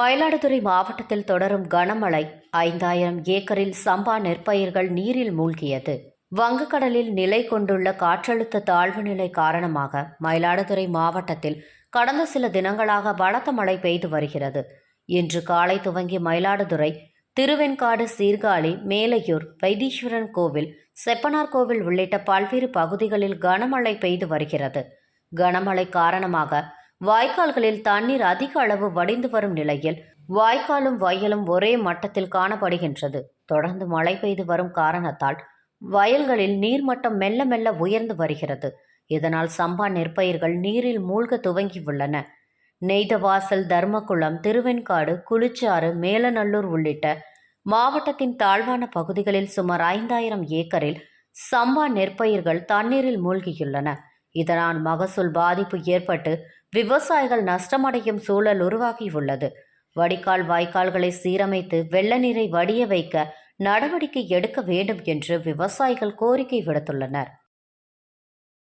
மயிலாடுதுறை மாவட்டத்தில் தொடரும் கனமழை. ஐந்தாயிரம் ஏக்கரில் சம்பா நெற்பயிர்கள் நீரில் மூழ்கியது. வங்கக்கடலில் நிலை கொண்டுள்ள காற்றழுத்த தாழ்வு நிலை காரணமாக மயிலாடுதுறை மாவட்டத்தில் கடந்த சில தினங்களாக பலத்த மழை பெய்து வருகிறது. இன்று காலை துவங்கி மயிலாடுதுறை திருவெண்காடு சீர்காழி மேலையூர் வைத்தீஸ்வரன் கோவில் செப்பனார் கோவில் உள்ளிட்ட பல்வேறு பகுதிகளில் கனமழை பெய்து வருகிறது. கனமழை காரணமாக வாய்க்கால்களில் தண்ணீர் அதிக அளவு வடிந்து வரும் நிலையில் வாய்க்காலும் வயலும் ஒரே மட்டத்தில் காணப்படுகின்றது. தொடர்ந்து மழை பெய்து வரும் காரணத்தால் வயல்களில் நீர்மட்டம் மெல்ல மெல்ல உயர்ந்து வருகிறது. இதனால் சம்பா நெற்பயிர்கள் நீரில் மூழ்க துவங்கியுள்ளன. நெய்தவாசல் தர்மகுளம் திருவெண்காடு குளிச்சாறு மேலநல்லூர் உள்ளிட்ட மாவட்டத்தின் தாழ்வான பகுதிகளில் சுமார் ஐந்தாயிரம் ஏக்கரில் சம்பா நெற்பயிர்கள் தண்ணீரில் மூழ்கியுள்ளன. இதனால் மகசூல் பாதிப்பு ஏற்பட்டு விவசாயிகள் நஷ்டமடையும் சூழல் உருவாகியுள்ளது. வடிகால் வாய்க்கால்களை சீரமைத்து வெள்ள நீரை வடிய வைக்க நடவடிக்கை எடுக்க வேண்டும் என்று விவசாயிகள் கோரிக்கை விடுத்துள்ளனர்.